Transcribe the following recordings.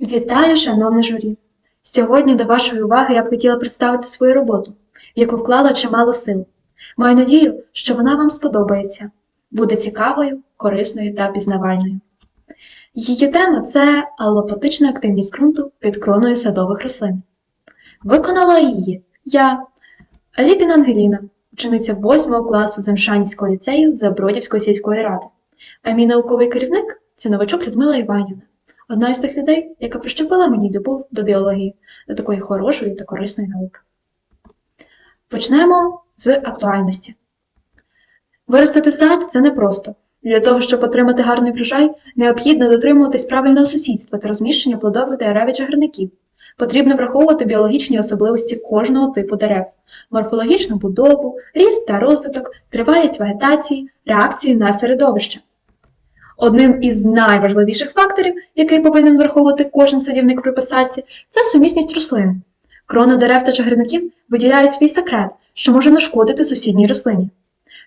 Вітаю, шановне журі! Сьогодні до вашої уваги я б хотіла представити свою роботу, в яку вклала чимало сил. Маю надію, що вона вам сподобається, буде цікавою, корисною та пізнавальною. Її тема це аллопатична активність ґрунту під кроною садових рослин. Виконала її я, Аліпіна Ангеліна, учениця 8 класу Земшанівського ліцею Забродівської сільської ради. А мій науковий керівник це новачок Людмила Іванівна, одна із тих людей, яка прищепила мені любов до біології, до такої хорошої та корисної науки. Почнемо з актуальності. Виростити сад це непросто. Для того, щоб отримати гарний врожай, необхідно дотримуватись правильного сусідства та розміщення плодових дерев і чагарників. Потрібно враховувати біологічні особливості кожного типу дерев, морфологічну будову, ріст та розвиток, тривалість вегетації, реакцію на середовище. Одним із найважливіших факторів, який повинен враховувати кожен садівник при посадці, це сумісність рослин. Крона дерев та чагарників виділяє свій секрет, що може нашкодити сусідній рослині.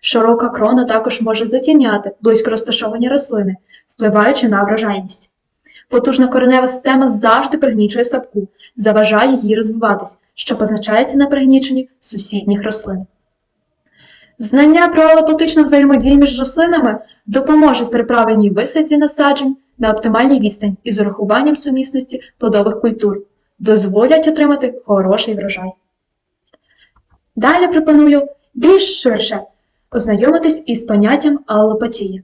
Широка крона також може затіняти близько розташовані рослини, впливаючи на врожайність. Потужна коренева система завжди пригнічує слабку, заважає їй розвиватись, що позначається на пригніченні сусідніх рослин. Знання про алопатичну взаємодію між рослинами допоможуть при правильній висадці насаджень на оптимальній відстань із урахуванням сумісності плодових культур, дозволять отримати хороший врожай. Далі пропоную більш ширше ознайомитись із поняттям аллопатії.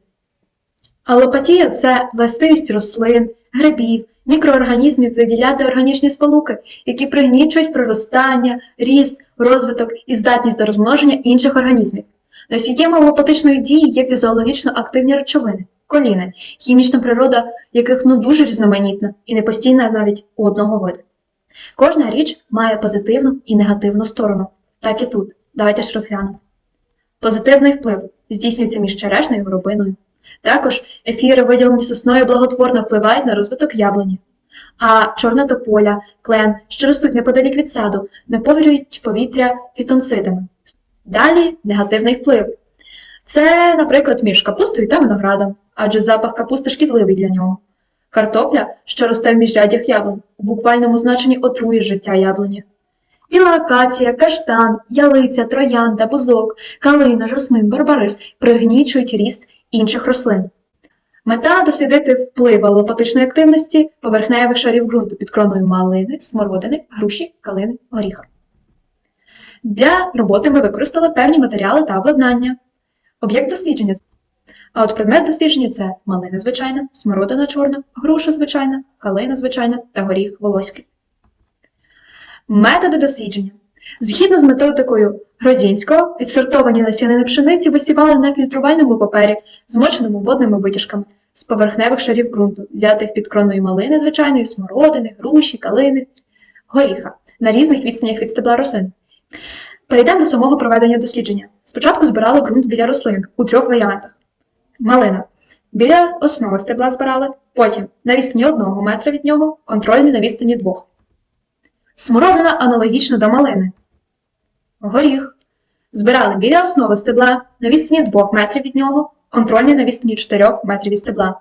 Аллопатія це властивість рослин, грибів, мікроорганізмів виділяти органічні сполуки, які пригнічують проростання, ріст, розвиток і здатність до розмноження інших організмів. Носієм аллопатичної дії є фізіологічно активні речовини, коліни, хімічна природа яких ну дуже різноманітна і не постійна навіть у одного виду. Кожна річ має позитивну і негативну сторону, так і тут. Давайте ж розглянемо. Позитивний вплив здійснюється між черешнею і горобиною. Також ефіри, виділені сосною, благотворно впливають на розвиток яблуні. А чорна тополя, клен, що ростуть неподалік від саду, наповнюють повітря фітонцидами. Далі негативний вплив. Це, наприклад, між капустою та виноградом, адже запах капусти шкідливий для нього. Картопля, що росте в міжрядях яблунь, у буквальному значенні отрує життя яблуні. Біла акація, каштан, ялиця, троянда, бузок, калина, жасмин, барбарис пригнічують ріст інших рослин. Мета дослідити вплив алопатичної активності поверхневих шарів ґрунту під кроною малини, смородини, груші, калини, горіха. Для роботи ми використали певні матеріали та обладнання. Об'єкт дослідження. А от предмет дослідження це малина звичайна, смородина чорна, груша звичайна, калина звичайна та горіх волоський. Методи дослідження. Згідно з методикою Грозінського, відсортовані насінини пшениці висівали на фільтрувальному папері, змоченому водними витяжками з поверхневих шарів ґрунту, взятих під кроною малини звичайної, смородини, груші, калини, горіха на різних відстанях від стебла рослин. Перейдемо до самого проведення дослідження. Спочатку збирали ґрунт біля рослин у трьох варіантах. Малина. Біля основи стебла збирали, потім на відстані 1 метра від нього, контрольний на відстані 2. Смородина аналогічно до малини. Горіх. Збирали біля основи стебла на відстані 2 метрів від нього, контрольний на відстані 4 метрів від стебла.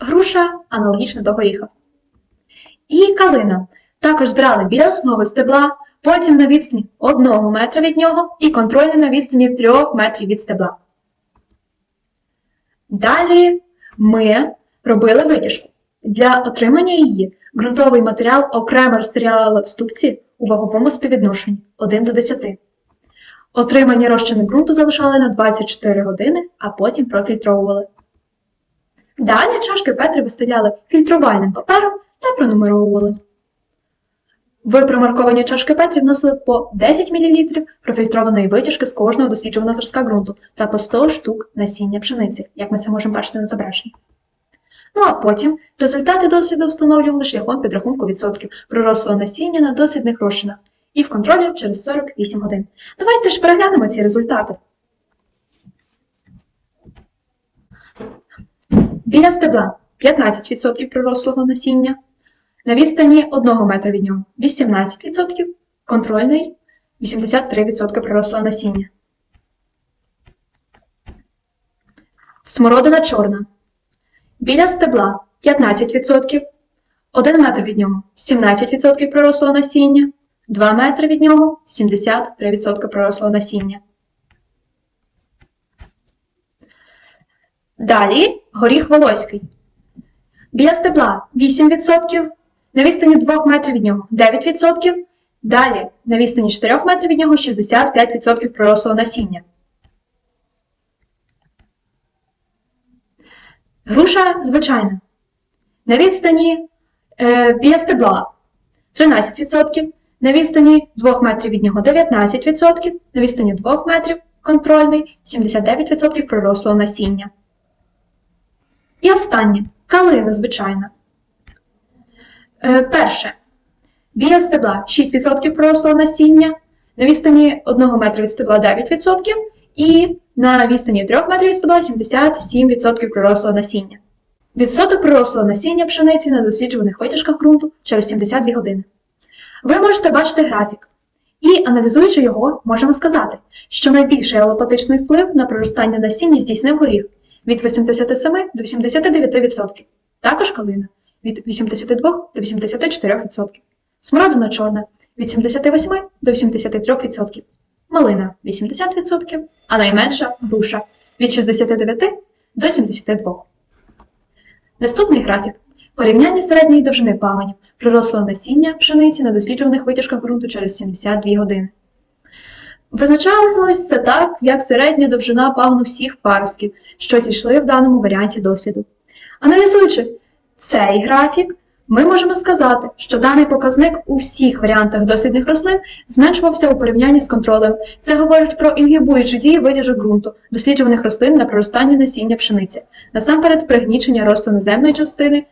Груша аналогічно до горіха. І калина. Також збирали біля основи стебла, потім на відстані 1 метра від нього і контрольний на відстані 3 метрів від стебла. Далі ми робили витяжку. Для отримання її ґрунтовий матеріал окремо розстріляли в ступці у ваговому співвідношенні 1 до 10. Отримані розчини ґрунту залишали на 24 години, а потім профільтровували. Далі чашки Петри вистеляли фільтрувальним папером та пронумеровували. В промарковані чашки Петрі вносили по 10 мл профільтрованої витяжки з кожного досліджуваного зразка ґрунту та по 100 штук насіння пшениці, як ми це можемо бачити на зображенні. Ну а потім результати досліду встановлювали шляхом підрахунку відсотків пророслого насіння на дослідних розчинах і в контролі через 48 годин. Давайте ж переглянемо ці результати. Біля стебла 15% пророслого насіння, на відстані 1 метра від нього 18%, контрольний 83% пророслого насіння. Смородина чорна. Біля стебла 15%, 1 метр від нього 17% пророслого насіння, 2 метри від нього 73% пророслого насіння. Далі горіх волоський. Біля стебла 8%, на відстані 2 метрів від нього 9%, далі на відстані 4 метрів від нього 65% пророслого насіння. Груша звичайна. На відстані е, біля стебла 13%, на відстані 2 метрів від нього 19%, на відстані 2 метрів контрольний 79% пророслого насіння. І останнє калина звичайна. Е, перше. Біля стебла 6% пророслого насіння, на відстані 1 метра від стебла 9% і на відстані 3 метрів від стебла 77% пророслого насіння. Відсоток пророслого насіння пшениці на досліджуваних витяжках ґрунту через 72 години. Ви можете бачити графік. І, аналізуючи його, можемо сказати, що найбільший алопатичний вплив на проростання насіння здійснив горіх від 87 до 89%, також калина від 82 до 84%, смородина чорна від 78 до 83%, малина 80%, а найменша груша від 69 до 72%. Наступний графік. Порівняння середньої довжини пагонів пророслого насіння пшениці на досліджуваних витяжках ґрунту через 72 години. Визначалось це так, як середня довжина пагону всіх паростків, що зійшли в даному варіанті досліду. Аналізуючи цей графік, ми можемо сказати, що даний показник у всіх варіантах дослідних рослин зменшувався у порівнянні з контролем. Це говорить про інгібуючі дії витяжок ґрунту, досліджуваних рослин на проростання насіння пшениці, насамперед пригнічення росту наземної частини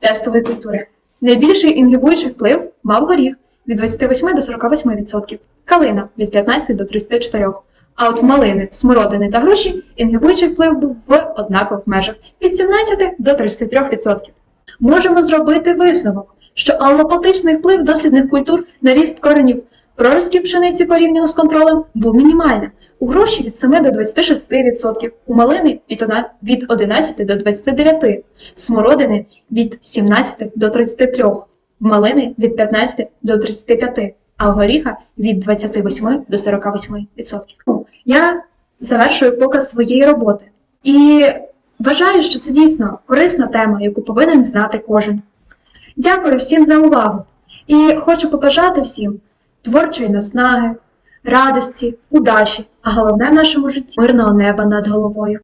тестової культури. Найбільший інгібуючий вплив мав горіх від 28 до 48%, калина від 15 до 34%. А от малини, смородини та груші інгібуючий вплив був в однакових межах від 17 до 33%. Можемо зробити висновок, що аллопатичний вплив дослідних культур на ріст коренів проростків пшениці порівняно з контролем був мінімальним. У гроші від 7 до 26%, у малини від она- 11 до 29%, смородини від 17 до 33%, в малини від 15 до 35%, а у горіха від 28 до 48%. Ну, Я завершую показ своєї роботи. І вважаю, що це дійсно корисна тема, яку повинен знати кожен. Дякую всім за увагу і хочу побажати всім творчої наснаги, радості, удачі, а головне в нашому житті мирного неба над головою.